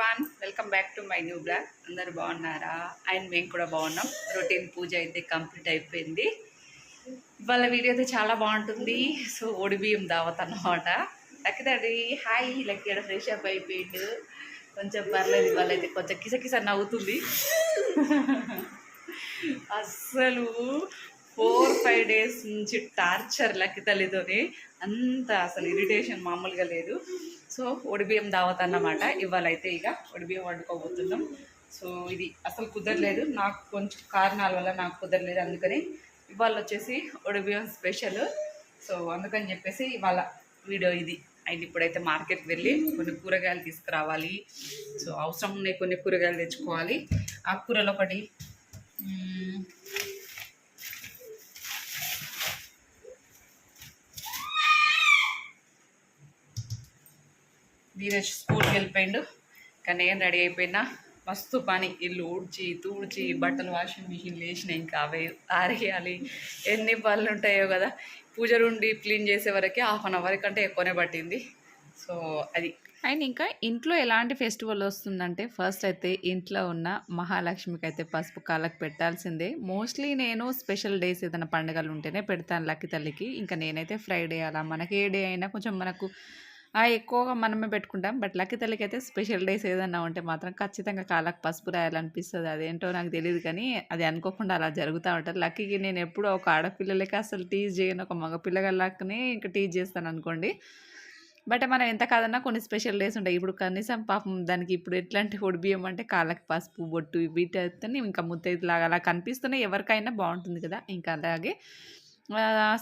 One welcome back to my new blog అందరు బాగున్నారా? And మేము కూడా బాగున్నాం. రొటీన్ పూజ అయితే కంప్లీట్ అయిపోయింది. ఇవాళ వీడియో అయితే చాలా బాగుంటుంది. సో ఒడిబియ్యం దావత్ అనమాట Lucky hi. Lucky fresh up అయిపోయిండు. కొంచెం పర్లేదు ఇవాళ అయితే కొంచెం కిసకిస నవ్వుతుంది. అస్సలు ఫైవ్ డేస్ నుంచి టార్చర్ లక్కి తల్లితోని అంత అసలు ఇరిటేషన్ మామూలుగా లేదు. సో ఒడిబియ్యం దావత్ అన్నమాట. ఇవాళ అయితే ఇక ఒడిబియ్యం వండుకోబోతున్నాం. సో ఇది అసలు కుదరలేదు. నాకు కొంచెం కారణాల వల్ల నాకు కుదరలేదు. అందుకని ఇవాళ వచ్చేసి ఒడిబియ్యం స్పెషల్ సో అందుకని చెప్పేసి ఇవాళ వీడియో ఇది. అండ్ ఇప్పుడైతే మార్కెట్కి వెళ్ళి కొన్ని కూరగాయలు తీసుకురావాలి. సో అవసరం ఉన్నాయి కొన్ని కూరగాయలు తెచ్చుకోవాలి. ఆకుకూరలు ఒకటి ధీరజ్ స్కూల్కి వెళ్ళిపోయిండు. కానీ నేను రెడీ అయిపోయినా మస్తు పని. ఇల్లు ఊడ్చి తూడ్చి బట్టలు వాషింగ్ మిషన్ లేచిన ఇంకా అవే ఆరేయాలి. ఎన్ని పనులు ఉంటాయో కదా. పూజ నుండి క్లీన్ చేసే వరకే హాఫ్ అన్ అవర్ కంటే ఎక్కువనే పట్టింది. సో అది. అండ్ ఇంకా ఇంట్లో ఎలాంటి ఫెస్టివల్ వస్తుందంటే ఫస్ట్ అయితే ఇంట్లో ఉన్న మహాలక్ష్మికి అయితే పసుపు కాళ్ళకి పెట్టాల్సిందే. మోస్ట్లీ నేను స్పెషల్ డేస్ ఏదైనా పండుగలు ఉంటేనే పెడతాను లక్కి తల్లికి. ఇంకా నేనైతే ఫ్రైడే అలా మనకి ఏ డే అయినా కొంచెం మనకు ఎక్కువగా మనమే పెట్టుకుంటాం. బట్ లక్కీ తల్లికి అయితే స్పెషల్ డేస్ ఏదన్నా ఉంటే మాత్రం ఖచ్చితంగా కాళ్ళకు పసుపు రాయాలనిపిస్తుంది. అదేంటో నాకు తెలియదు కానీ అది అనుకోకుండా అలా జరుగుతూ ఉంటుంది. లక్కీకి నేను ఎప్పుడూ ఒక ఆడపిల్లలకి అసలు టీజ్ చేయను. ఒక మగ పిల్లగాళ్ళకి ఇంకా టీజ్ చేస్తాను అనుకోండి. బట్ మనం ఎంత కాదన్నా కొన్ని స్పెషల్ డేస్ ఉంటాయి. ఇప్పుడు కనీసం పాపం దానికి ఇప్పుడు ఎట్లాంటి బియ్యం అంటే కాళ్ళకి పసుపు బొట్టు వీటితో ఇంకా ముత్తైదులాగా అలా కనిపిస్తున్నాయి ఎవరికైనా బాగుంటుంది కదా. ఇంకా అలాగే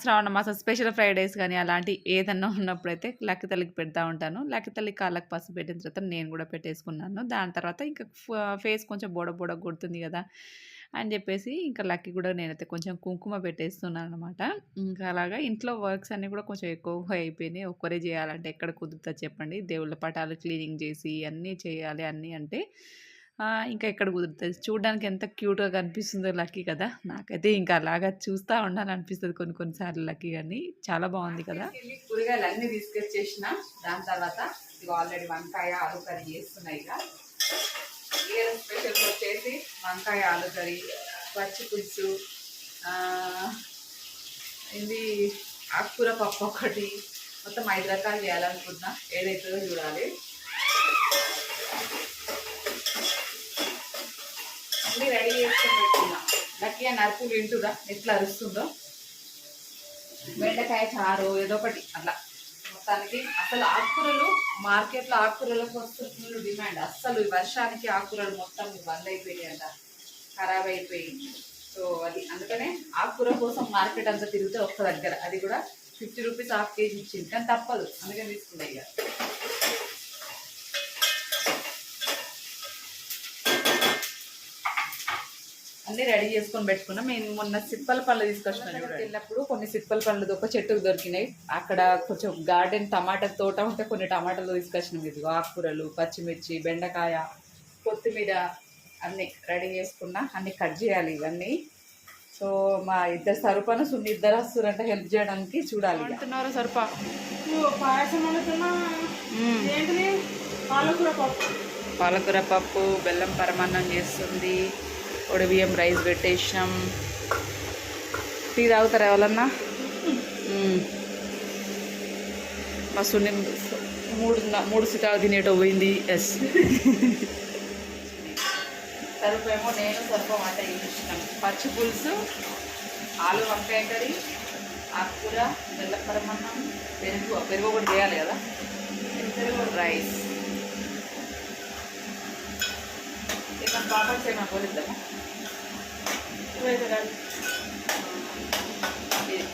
శ్రావణ మాసం స్పెషల్ ఫ్రైడేస్ కానీ అలాంటి ఏదన్నా ఉన్నప్పుడైతే లక్కి తల్లికి పెడతా ఉంటాను. లక్కి తల్లి కాళ్ళకి పసుపు పెట్టిన తర్వాత నేను కూడా పెట్టేసుకున్నాను. దాని తర్వాత ఇంకా ఫేస్ కొంచెం బొడ బొడ కొడుతుంది కదా అని చెప్పేసి ఇంకా లక్కీ కూడా నేనైతే కొంచెం కుంకుమ పెట్టేస్తున్నాను అనమాట ఇంకా అలాగా ఇంట్లో వర్క్స్ అన్నీ కూడా కొంచెం ఎక్కువగా అయిపోయినాయి. ఒక్కరే చేయాలంటే ఎక్కడ కుదురుతా చెప్పండి. దేవుళ్ళ పటాలు క్లీనింగ్ చేసి అన్నీ చేయాలి అన్నీ అంటే ఇంకా ఎక్కడ కుదురుతుంది. చూడడానికి ఎంత క్యూట్గా కనిపిస్తుందో లక్కీ కదా. నాకైతే ఇంకా అలాగా చూస్తూ ఉండాలనిపిస్తుంది కొన్ని కొన్నిసార్లు లక్కీ కానీ చాలా బాగుంది కదా. కూరగాయలు అన్నీ తీసుకొచ్చేసిన. దాని తర్వాత ఆల్రెడీ వంకాయ ఆలు కర్రీ చేస్తున్నాయి ఇక. ఇయర్ స్పెషల్ వచ్చేసి వంకాయ ఆలు కర్రీ పచ్చి పులుసు ఇది ఆకుకూర పప్పు ఒకటి. మొత్తం ఐదు రకాలు చేయాలనుకుంటున్నా. ఏదైతుందో చూడాలి. అన్నీ రెడీ చేసుకొని పెట్టుకున్నా. లక్కీ అని అరుపులు వింటుదా ఎట్లా అరుస్తుందో? బెండకాయ చారు ఏదో ఒకటి అట్లా. మొత్తానికి అసలు ఆకుకూరలు మార్కెట్లో ఆకుకూరలకు వస్తున్న డిమాండ్ అస్సలు ఈ వర్షానికి ఆకుకూరలు మొత్తం బంద్ అయిపోయాయి అంట. ఖరాబ్ అయిపోయి సో అది అందుకనే ఆకుకూర కోసం మార్కెట్ అంతా తిరిగితే ఒక్క దగ్గర. అది కూడా ఫిఫ్టీ రూపీస్ హాఫ్ కేజీ ఇచ్చింది. కానీ తప్పదు. అందుకని తీసుకున్నాయి ఇక. అన్ని రెడీ చేసుకొని పెట్టుకున్నాం. మేము మొన్న సిప్పల పళ్ళు తీసుకొచ్చినాం. వెళ్ళినప్పుడు కొన్ని సిప్పల పళ్ళు ఒక చెట్టుకు దొరికినాయి. అక్కడ కొంచెం గార్డెన్ టమాటా తోట ఉంటే కొన్ని టమాటాలు తీసుకొచ్చినాం. ఇది ఆకుకూరలు పచ్చిమిర్చి బెండకాయ కొత్తిమీర అన్ని రెడీ చేసుకున్నా. అన్ని కట్ చేయాలి ఇవన్నీ. సో మా ఇద్దరు సరుపను సున్ని ఇద్దరు వస్తారంటే హెల్ప్ చేయడానికి చూడాలి అంటున్నారు సరుపా? పాయసం పాలకూర పప్పు. పాలకూర పప్పు బెల్లం పరమాన్నం చేస్తుంది. బియ్యం రైస్ పెట్టేసినాం. టీ తాగుతారా ఎవరన్నా? మా సున్ని మూడు మూడు సితాలు తినేటో పోయింది. ఎస్. సరిపోయేమో నేను సరిపో వంట చేసినాం. పచ్చి పులుసు ఆలు వంకాయ కర్రీ ఆకుకూర బెల్లపరమన్నం పెరుగు పెరుగు కూడా చేయాలి కదా? పెరుగు రైస్. ఏమన్నా పాపడ్స్ ఏమైనా పోలిద్దామా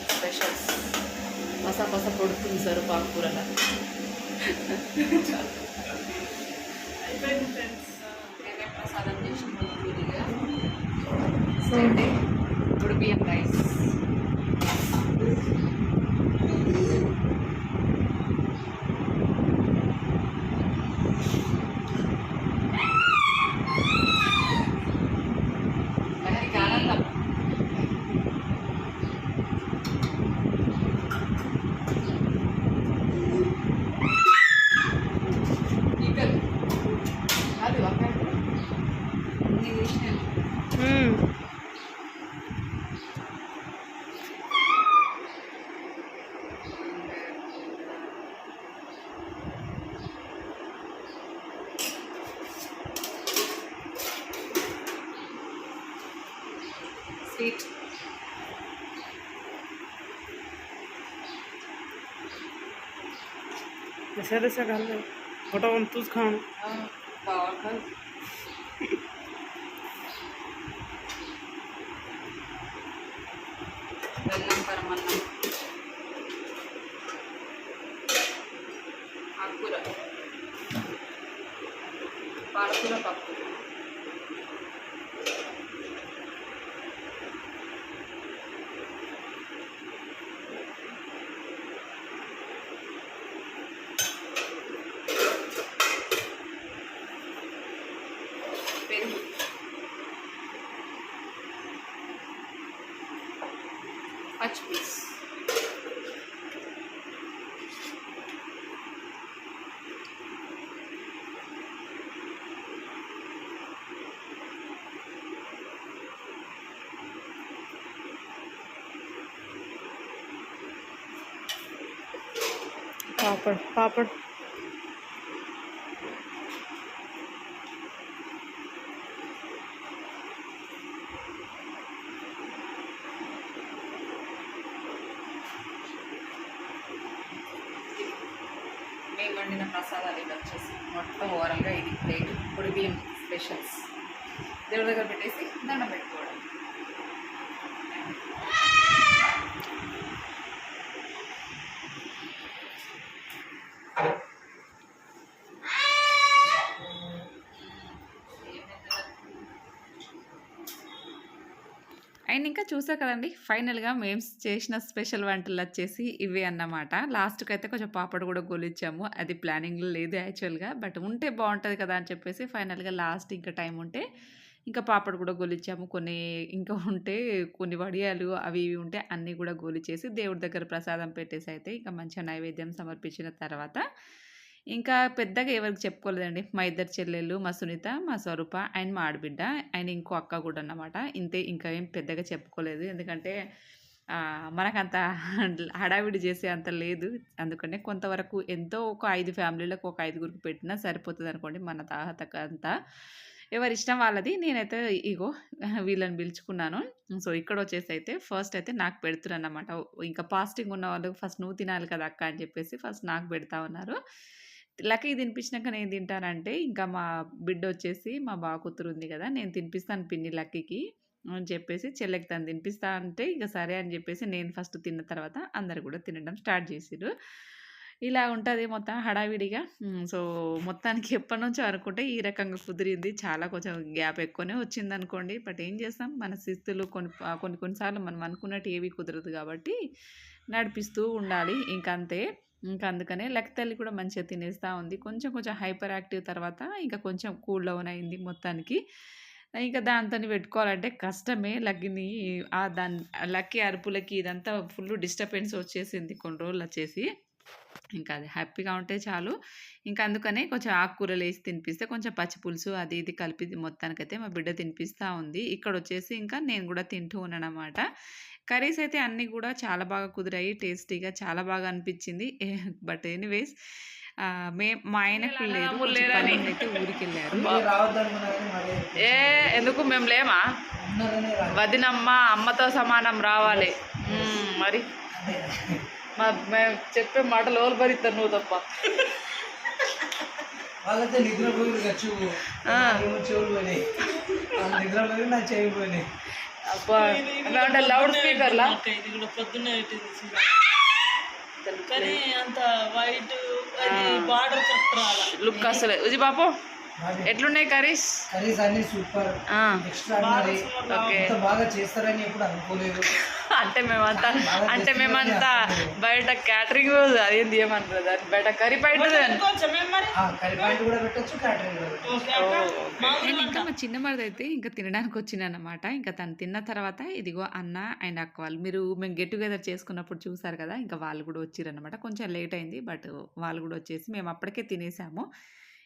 స్పెషల్స్ పస పస పొడుతుంది సార్ ఏమేమి ప్రసాదం చేసిన ఇప్పుడు బియ్యం जैसा जैसा डाल दो फोटो हम तुझ खान బాగుంటుంది బెల్లం పరమన్నం ఆకుకూర పాలకూర పప్పు पापड़ पापड़ మేము వండిన ప్రసాదాలు ఇవి వచ్చేసి మొత్తం ఓవరాల్గా ఇది ప్లేట్ పొడి బియ్యం స్పెషల్స్ దేవుడి దగ్గర పెట్టేసి దండం పెట్టుకోవడం అండ్ ఇంకా చూసా కదండి. ఫైనల్గా మేము చేసిన స్పెషల్ వంటలు వచ్చేసి ఇవే అన్నమాట. లాస్ట్కి అయితే కొంచెం పాపడ్ కూడా గొలిచ్చాము. అది ప్లానింగ్లో లేదు యాక్చువల్గా. బట్ ఉంటే బాగుంటుంది కదా అని చెప్పేసి ఫైనల్గా లాస్ట్ ఇంకా టైం ఉంటే ఇంకా పాపడ్ కూడా గొలిచ్చాము. కొన్ని ఇంకా ఉంటే కొన్ని వడియాలు అవి ఇవి ఉంటే అన్నీ కూడా గోలిచేసి దేవుడి దగ్గర ప్రసాదం పెట్టేసి అయితే ఇంకా మంచిగా నైవేద్యం సమర్పించిన తర్వాత ఇంకా పెద్దగా ఎవరికి చెప్పుకోలేదండి. మా ఇద్దరు చెల్లెళ్ళు మా సునీత మా స్వరూప అండ్ మా ఆడబిడ్డ అండ్ ఇంకో అక్క కూడా అన్నమాట. ఇంతే ఇంకా ఏం పెద్దగా చెప్పుకోలేదు. ఎందుకంటే మనకంత హడావిడి చేసే అంత లేదు. అందుకనే కొంతవరకు ఎంతో ఒక ఐదు ఫ్యామిలీలకు ఒక ఐదుగురికి పెట్టినా సరిపోతుంది అనుకోండి మన తాహతక అంతా. ఎవరి ఇష్టం వాళ్ళది. నేనైతే ఇగో వీళ్ళని పిలుచుకున్నాను. సో ఇక్కడ వచ్చేసి అయితే ఫస్ట్ అయితే నాకు పెడుతున్నాను అనమాట ఇంకా ఫాస్టింగ్ ఉన్న వాళ్ళు ఫస్ట్ నువ్వు తినాలి కదా అక్క అని చెప్పేసి ఫస్ట్ నాకు పెడతా ఉన్నారు. లక్కీ తినిపించినాక నేను తింటానంటే ఇంకా మా బిడ్డ వచ్చేసి మా బావ కూతురు ఉంది కదా నేను తినిపిస్తాను పిన్ని లక్కీకి అని చెప్పేసి చెల్లెకి తను తినిపిస్తా అంటే ఇక సరే అని చెప్పేసి నేను ఫస్ట్ తిన్న తర్వాత అందరు కూడా తినడం స్టార్ట్ చేసిర్రు. ఇలా ఉంటుంది మొత్తం హడావిడిగా. సో మొత్తానికి ఎప్పటి నుంచో అనుకుంటే ఈ రకంగా కుదిరింది. చాలా కొంచెం గ్యాప్ ఎక్కువనే వచ్చింది అనుకోండి బట్ ఏం చేస్తాం? మన శిస్తులు కొన్ని కొన్ని కొన్నిసార్లు మనం అనుకున్నట్టు ఏవి కుదరదు కాబట్టి నడిపిస్తూ ఉండాలి. ఇంకంతే. అంతే ఇంకా అందుకనే లెక్క తల్లి కూడా మంచిగా తినేస్తూ ఉంది. కొంచెం కొంచెం హైపర్ యాక్టివ్ తర్వాత ఇంకా కొంచెం కూల్ డౌన్ అయింది మొత్తానికి. ఇంకా దాంతో పెట్టుకోవాలంటే కష్టమే. లక్కిని ఆ దాని లక్కీ అరుపులకి ఇదంతా ఫుల్ డిస్టర్బెన్స్ వచ్చేసింది కొన్ని రోజులు వచ్చేసి. ఇంకా అది హ్యాపీగా ఉంటే చాలు. ఇంకా అందుకనే కొంచెం ఆకుకూరలు వేసి తినిపిస్తే కొంచెం పచ్చి పులుసు అది ఇది కలిపి మొత్తానికైతే మా బిడ్డ తినిపిస్తూ ఉంది. ఇక్కడ వచ్చేసి ఇంకా నేను కూడా తింటూ ఉన్నాను అనమాట కర్రీస్ అయితే అన్నీ కూడా చాలా బాగా కుదిరాయి. టేస్టీగా చాలా బాగా అనిపించింది. బట్ ఎనీవేస్ మే మా ఆయనకు లేదు. కొంచెం పని ఉండి అయితే ఊరికి వెళ్ళారు ఏ ఎందుకు మేము లేమా? వదినమ్మ అమ్మతో సమానం రావాలి. మరి? మా మేము చెప్పే మాటలు ఓలు భరిస్తారు నువ్వు తప్ప? వాళ్ళైతే నిద్రపోయి ఖర్చు చెవులు పోయినాయి. వాళ్ళు నిద్రపోయి నా చెవి పోయినాయి. అబ్బా అంటే లౌడ్ స్పీకర్లా ఇది కూడా పొద్దున్నే పెట్టింది సీర. కానీ అంత వైట్ బార్డర్ కరెక్ట్ లుక్ అసలు. ఉజి బాపు ఎట్లున్నాయి కర్రీస్? కర్రీస్ అన్ని సూపర్. ఓకే. బాగా చేస్తారని ఎప్పుడు అనుకోలేదు. అంటే మేమంతా అంటే మేమంతా బయట క్యాటరింగ్ అదేంది ఏమంటారు దాన్ని బయట కర్రీ పాయింట్ నేను ఇంకా మా చిన్న మరిది అయితే ఇంకా తినడానికి వచ్చిందన్నమాట. ఇంకా తను తిన్న తర్వాత ఇదిగో అన్న అండ్ అక్క వాళ్ళు. మీరు మేము గెట్ టుగెదర్ చేసుకున్నప్పుడు చూసారు కదా ఇంకా వాళ్ళు కూడా వచ్చిరన్నమాట. కొంచెం లేట్ అయింది బట్ వాళ్ళు కూడా వచ్చేసి మేము అప్పటికే తినేసాము.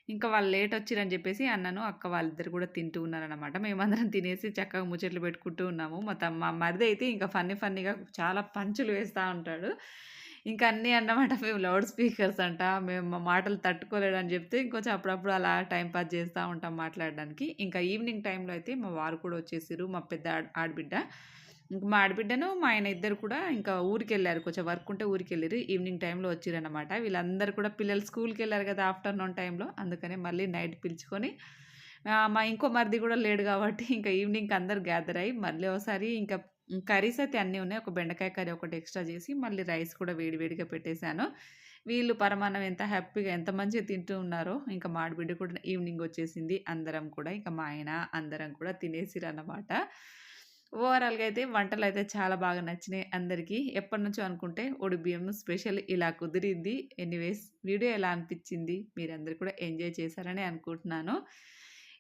ఇంకా వాళ్ళు లేట్ వచ్చిరని చెప్పేసి అన్నను అక్క వాళ్ళిద్దరు కూడా తింటూ ఉన్నారనమాట మేమందరం తినేసి చక్కగా ముచ్చట్లు పెట్టుకుంటూ ఉన్నాము. మా తమ్ మా మరిది అయితే ఇంకా ఫన్నీ ఫన్నీగా చాలా పంచులు వేస్తూ ఉంటాడు. ఇంకా అన్నీ అన్నమాట మేము లౌడ్ స్పీకర్స్ అంట. మేము మా మాటలు తట్టుకోలేడని చెప్తే ఇంకొంచెం అప్పుడప్పుడు అలా టైం పాస్ చేస్తూ ఉంటాం మాట్లాడడానికి. ఇంకా ఈవినింగ్ టైంలో అయితే మా వారు కూడా వచ్చేసారు మా పెద్ద ఆడబిడ్డ. ఇంక మా ఆడబిడ్డను మా ఆయన ఇద్దరు కూడా ఇంకా ఊరికి వెళ్ళారు కొంచెం వర్క్ ఉంటే ఊరికి వెళ్ళారు ఈవినింగ్ టైంలో వచ్చిరన్నమాట వీళ్ళందరూ కూడా పిల్లలు స్కూల్కి వెళ్ళారు కదా ఆఫ్టర్నూన్ టైంలో. అందుకనే మళ్ళీ నైట్ పిలుచుకొని మా ఇంకో మరిది కూడా లేడు కాబట్టి ఇంకా ఈవినింగ్ అందరు గ్యాదర్ అయ్యి మళ్ళీ ఒకసారి ఇంకా కర్రీస్ అయితే అన్నీ ఉన్నాయి. ఒక బెండకాయ కర్రీ ఒకటి ఎక్స్ట్రా చేసి మళ్ళీ రైస్ కూడా వేడివేడిగా పెట్టేశాను. వీళ్ళు పరమాన్నం ఎంత హ్యాపీగా ఎంత మంచిగా తింటూ ఉన్నారో ఇంకా మాడిబిడ్డ కూడా ఈవినింగ్ వచ్చేసింది. అందరం కూడా ఇంకా మా ఆయన అందరం కూడా తినేసిరు అన్నమాట ఓవరాల్గా అయితే వంటలు అయితే చాలా బాగా నచ్చినాయి అందరికీ. ఎప్పటి నుంచో అనుకుంటే ఒడి బియ్యం స్పెషల్ ఇలా కుదిరింది. ఎనీవేస్ వీడియో ఎలా అనిపించింది మీరందరూ కూడా ఎంజాయ్ చేశారని అనుకుంటున్నాను.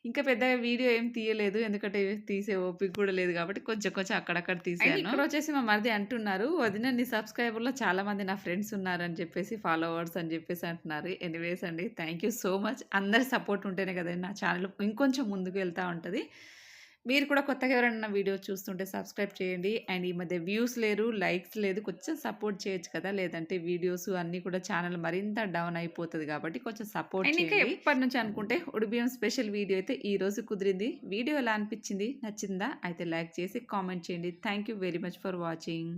ఇంకా పెద్దగా వీడియో ఏం తీయలేదు. ఎందుకంటే తీసే ఓపిక కూడా లేదు కాబట్టి కొంచెం కొంచెం అక్కడక్కడ తీసాను ఇక్కడ వచ్చేసి మా మరిది అంటున్నారు వదిన నీ సబ్స్క్రైబర్లో చాలా మంది నా ఫ్రెండ్స్ ఉన్నారు అని చెప్పేసి ఫాలోవర్స్ అని చెప్పేసి అంటున్నారు. ఎనీవేస్ అండి థ్యాంక్ యూ సో మచ్. అందరి సపోర్ట్ ఉంటేనే కదండి నా ఛానల్ ఇంకొంచెం ముందుకు వెళ్తూ ఉంటుంది. మీరు కూడా కొత్తగా ఎవరైనా వీడియో చూస్తుంటే సబ్స్క్రైబ్ చేయండి. అండ్ ఈ మధ్య వ్యూస్ లేరు లైక్స్ లేదు కొంచెం సపోర్ట్ చేయొచ్చు కదా. లేదంటే వీడియోస్ అన్నీ కూడా ఛానల్ మరింత డౌన్ అయిపోతుంది కాబట్టి కొంచెం సపోర్ట్ ఇంకా ఎప్పటి నుంచి అనుకుంటే ఉడిబియం స్పెషల్ వీడియో అయితే ఈ రోజు కుదిరింది. వీడియో ఎలా అనిపించింది? నచ్చిందా? అయితే లైక్ చేసి కామెంట్ చేయండి. Thank you very much for watching.